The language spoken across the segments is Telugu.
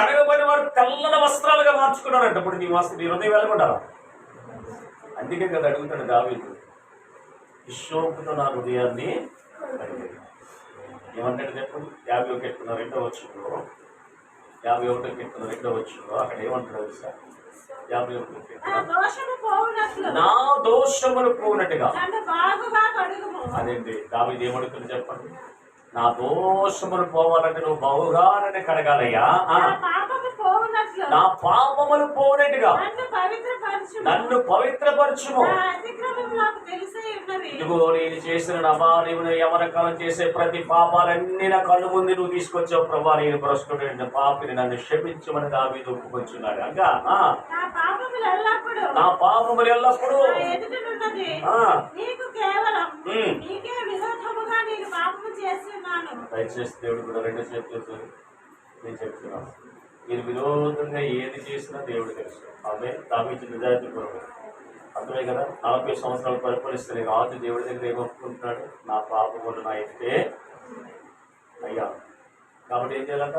కడగబడిన వారు తెల్లని వస్త్రాలుగా మార్చుకున్నారంట. ఇప్పుడు నీ వస్త్రం నీ హృదయం వెళ్ళకుంటారా అందుకే కదా అడుగుతాడు దావీదు. విశ్వపుతో నా హృదయాన్ని. ఏమంటాడు చెప్పండి యాభై ఒకటి ఎత్తున్న రెండో వచ్చులో యాభై ఒకటి ఎత్తున్న రెండో వచ్చులో అక్కడ ఏమంటాడు తెలుసా? యాభై ఒకటి నా దోషములు పోనట్టుగా అదేంటి? దావీదు ఏమడుగుతుంది చెప్పండి? నా దోషములు పోవాలంటే నువ్వు బహుగానే కడగాలయ్యా. ఆ, నా పాపములు పోనట్టుగా. నన్ను పవిత్రపరచుము. నన్ను ఇదిగో నేను చేసిన నమా నీవు యవన కాలం చేసే ప్రతి పాపాలన్నీ నా కళ్ళు ముందు నువ్వు తీసుకొచ్చావు ప్రభా. నేను భ్రష్టుడైన పాపిని నన్ను క్షమించమని దావీదు ఒప్పుకొచ్చున్నాడు. ఇంకా ఆ, నా పాపములు ఎల్లప్పుడు. నేను పాపము చేస్తున్నాను. దయచేసి దేవుడు కూడా రెండు చెప్తున్నారు నేను చెప్తున్నాను మీరు విరోధంగా ఏది చేసినా దేవుడు తెలుసు. ఆమె దావించి నిజాయితీ కొరకు. అర్థమే కదా? నలభై సంవత్సరాలు పరిపాలిస్తే రాజు దేవుడి దగ్గర ఏమొప్పుకుంటున్నాడు నా పాపములు నా అయితే అయ్యా. కాబట్టి ఏం చేయాలంట?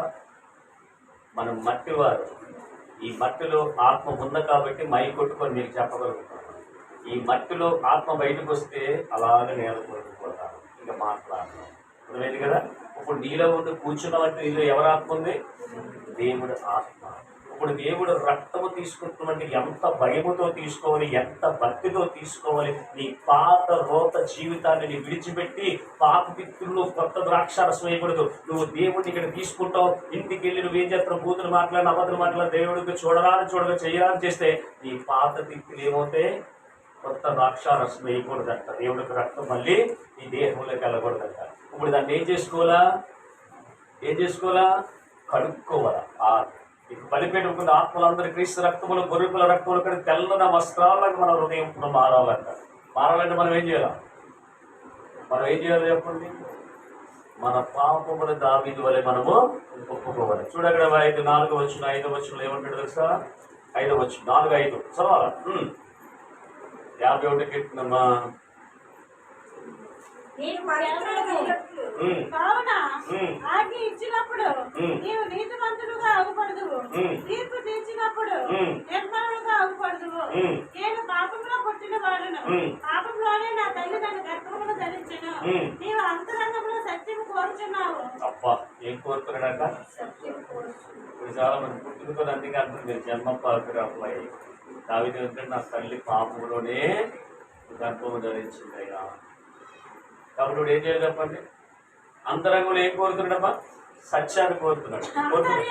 మనం మట్టి వారు ఈ మట్టిలో ఆత్మ ఉంది కాబట్టి మై కొట్టుకొని మీకు చెప్పగలుగుతాను ఈ మట్టిలో ఆత్మ బయటకు వస్తే అలాగే నేల కొట్టుకుపోతాను అర్థమైంది కదా? ఇప్పుడు నీలో ఉండి కూర్చున్నవంటి నీలో ఎవరు ఆత్మ ఉంది? దేవుడు ఆత్మ. ఇప్పుడు దేవుడు రక్తము తీసుకుంటున్నటువంటి ఎంత భయముతో తీసుకోవాలి ఎంత భక్తితో తీసుకోవాలి నీ పాత రోత జీవితాన్ని నీ విడిచిపెట్టి పాత పిత్రులు కొత్త ద్రాక్షారసం వేయకూడదు. నువ్వు దేవుడిని ఇక్కడ తీసుకుంటావు. ఇంటికి వెళ్ళి నువ్వేం చేస్తావు? భూతులు మాట్లాడిన అబద్ధులు మాట్లాడిన దేవుడికి చూడరాని చూడగా చేయాలని చేస్తే నీ పాత తిత్తులు ఏమవుతాయి? కొత్త ద్రాక్షారసం వేయకూడదంట. దేవుడికి రక్తం మళ్ళీ ఈ దేహంలోకి వెళ్ళకూడదంట. ఇప్పుడు దాన్ని ఏం చేసుకోవాలా? ఏం చేసుకోవాలా? కడుక్కోవాలా. ఆ ఇక బలిపెట్టుకున్న ఆత్మలందరి క్రీస్తు రక్తములు గొర్రెల రక్తములు కానీ తెల్లన వస్త్రాలకు మన హృదయం ఇప్పుడు మారాలంట. మారాలంటే మనం ఏం చేయాలి? మనం ఏం చేయాలి చెప్పండి? మన పాపములు దావీదు వలె మనము ఒప్పుకోవాలి. చూడక్కడ ఐదు నాలుగు వచ్చిన ఐదు వచ్చిన ఏమంటాడు తెలుసా? ఐదు వచ్చిన నాలుగు ఐదు. చదవాలా? యాభై ఒకటి కీర్తనమ్మా నేను. కావున ఉమ్. ఆజ్ఞ ఇచ్చినప్పుడు ఉమ్. నీవు నీతిమంతుడుగా అగుపడదు ఉమ్. తీర్పు తీర్చినప్పుడు ఉమ్. నిర్మలుగా అగుపడదు ఉమ్. నేను పాపంలో పుట్టిన వాడును ఉమ్. పాపంలోనే పాపంలోనే నా తల్లి తన గర్భమును ధరించను ఉమ్. నీవు అంతరంగంలో సత్యము కోరుచున్నావు అబ్బా ఏం కోరుతున్నాడట సత్యం కోరుచున్నావు ఇప్పుడు చాలా మంది పుట్టుకతో అందుకే అర్థం జన్మ పాత్ర అబ్బాయి దావిది అంటే నా తల్లి పాపంలోనే గర్భము ధరించింది అయ్యా కాబట్టి ఏం చేయాలి చెప్పండి? అంతరంగంలో ఏం కోరుతున్నాడమ్మా సత్యాన్ని కోరుతున్నాడు. కోరుతున్నాడు